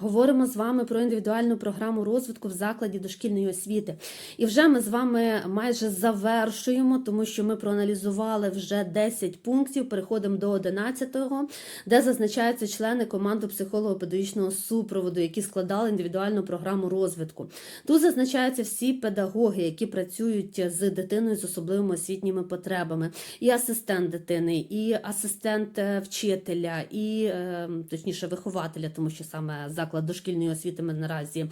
Говоримо з вами про індивідуальну програму розвитку в закладі дошкільної освіти. І вже ми з вами майже завершуємо, тому що ми проаналізували вже 10 пунктів. Переходимо до 11-го, де зазначаються члени команди психолого-педагогічного супроводу, які складали індивідуальну програму розвитку. Тут зазначаються всі педагоги, які працюють з дитиною з особливими освітніми потребами, і асистент дитини, і асистент е, вчителя, і е, точніше вихователя, тому що саме заклад дошкільної освіти ми наразі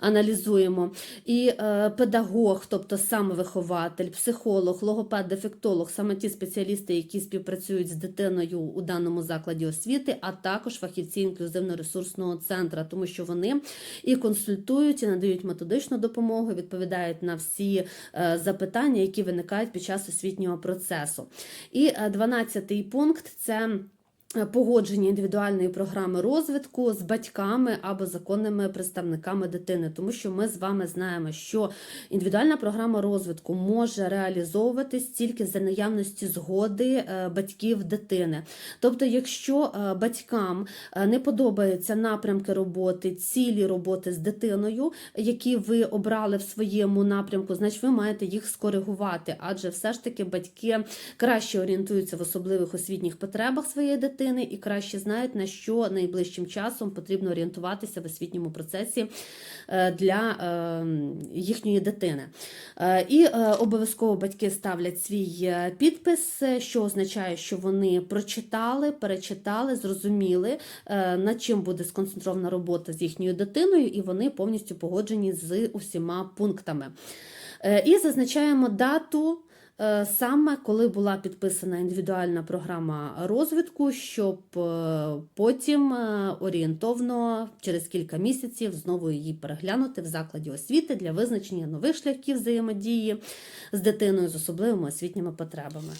аналізуємо. І е, педагог, тобто саме вихователь, психолог, логопед, дефектолог, саме ті спеціалісти, які співпрацюють з дитиною у даному закладі освіти, а також фахівці інклюзивно-ресурсного центру, тому що вони і консультують, і надають методичну допомогу, відповідають на всі е, запитання, які виникають під час освітнього процесу. І е, 12-й пункт це. Погодження індивідуальної програми розвитку з батьками або законними представниками дитини, тому що ми з вами знаємо, що індивідуальна програма розвитку може реалізовуватись тільки за наявності згоди е, батьків дитини. Тобто, якщо е, батькам е, не подобаються напрямки роботи, цілі роботи з дитиною, які ви обрали в своєму напрямку, значить ви маєте їх скоригувати, адже все ж таки батьки краще орієнтуються в особливих освітніх потребах своєї дитини і краще знають, на що найближчим часом потрібно орієнтуватися в освітньому процесі е, для е, їхньої дитини. Е, І обов'язково батьки ставлять свій підпис, що означає, що вони прочитали, перечитали, зрозуміли, над чим буде сконцентрована робота з їхньою дитиною, і вони повністю погоджені з усіма пунктами. І зазначаємо дату. Е, Саме коли була підписана індивідуальна програма розвитку, щоб е, потім е, орієнтовно через кілька місяців знову її переглянути в закладі освіти для визначення нових шляхів взаємодії з дитиною з особливими освітніми потребами.